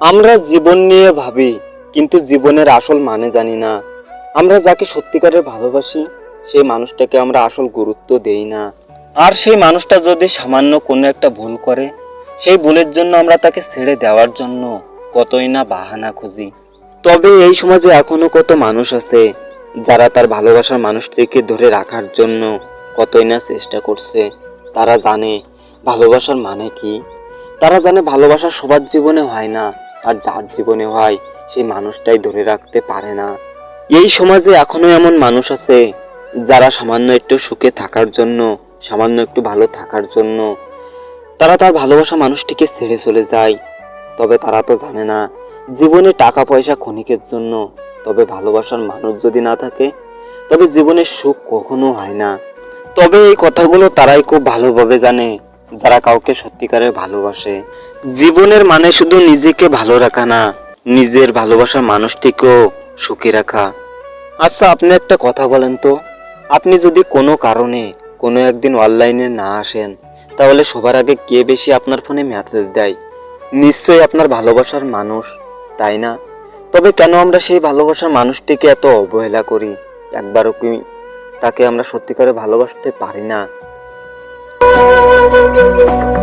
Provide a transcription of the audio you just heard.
আমরা জীবন নিয়ে ভাবি, কিন্তু জীবনের আসল মানে জানি না। আমরা যাকে সত্যিকারের ভালোবাসি, সেই মানুষটাকে আমরা আসল গুরুত্ব দেই না। আর সেই মানুষটা যদি সামান্য কোনো একটা ভুল করে, সেই ভুলের জন্য আমরা তাকে ছেড়ে দেওয়ার জন্য কতই না বাহানা খুঁজি। তবে এই সমাজে এখনও কত মানুষ আছে, যারা তার ভালোবাসার মানুষটিকে ধরে রাখার জন্য কতই না চেষ্টা করছে। তারা জানে, ভালোবাসার মানে কি? তারা জানে ভালোবাসা সবার জীবনে হয় না। আর যার জীবনে হয় সেই মানুষটাই ধরে রাখতে পারে না। এই সমাজে এখনও এমন মানুষ আছে যারা সামান্য একটু সুখে থাকার জন্য, সামান্য একটু ভালো থাকার জন্য তারা তার ভালোবাসা মানুষটিকে ছেড়ে চলে যায়। তবে তারা তো জানে না, জীবনে টাকা পয়সা ক্ষণিকের জন্য, তবে ভালোবাসার মানুষ যদি না থাকে, তবে জীবনের সুখ কখনো হয় না। তবে এই কথাগুলো তারাই খুব ভালোভাবে জানে। যারা কাউকে সত্যিকারের ভালোবাসে, জীবনের মানে শুধু নিজেকে ভালো রাখা না, নিজের ভালোবাসার মানুষটিকেও সুখী রাখা। আচ্ছা আপনি একটা কথা বলেন তো। আপনি যদি কোনো কারণে কোনো একদিন অনলাইনে না আসেন, তাহলে সবার আগে কে বেশি আপনার ফোনে মেসেজ দেয়? নিশ্চয়ই আপনার ভালোবাসার মানুষ, তাই না? তবে কেন আমরা সেই ভালোবাসার মানুষটিকে এত অবহেলা করি? একবারও কি তাকে আমরা সত্যিকারে ভালোবাসতে পারি না? thank you.